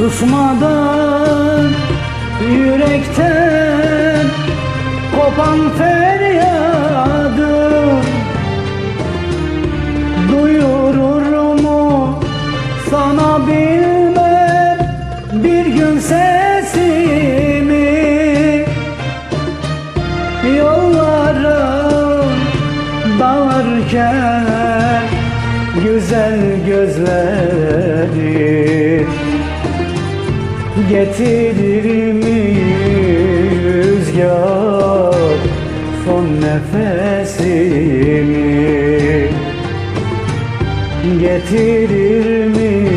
Susmadan yürekten kopan feryadım Duyurur mu sana bilmem bir gün sesimi. Yollarım dağarken güzel gözlerin Getirir mi rüzgar son nefesimi Getirir mi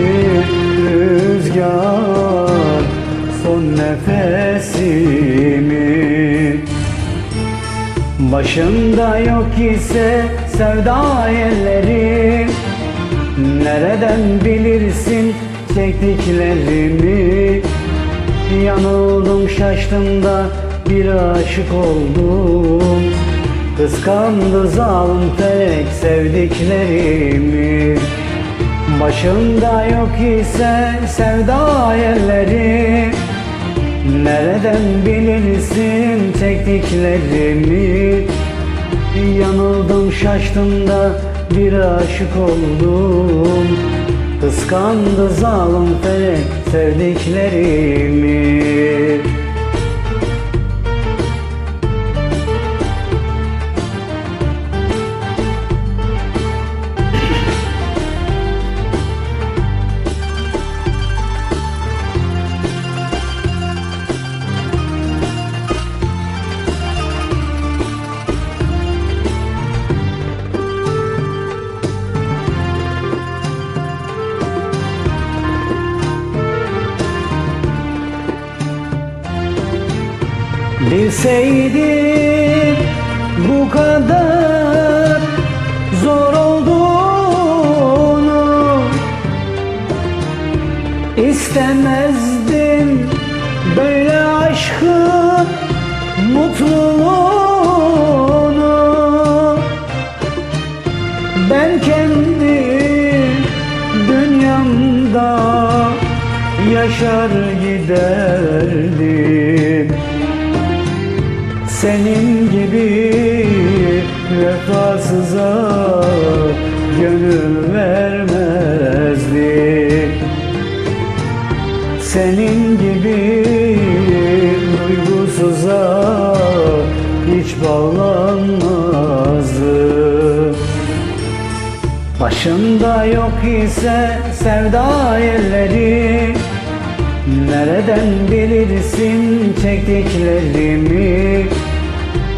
rüzgar son nefesimi Başında yok ise sevda ellerim Nereden bilirsin çektiklerimi Yanıldım şaştım da bir aşık oldum. Kıskandı zalim felek sevdiklerimi. Başında yok ise sevda elleri Nereden bilirsin çektiklerimi Yanıldım şaştım da bir aşık oldum Kıskandı zalim felek sevdiklerimi Bilseydim bu kadar zor olduğunu istemezdim. Böyle aşkın mutluluğunu Ben kendi dünyamda yaşar giderdim senin gibi vefasıza gönül vermezdim. Senin gibi duygusuza hiç bağlanmazdım. Başında yok ise sevda elleri Nereden bilirsin çektiklerimi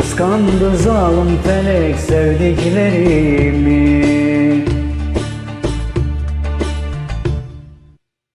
Kıskandı zalim felek sevdiklerimi.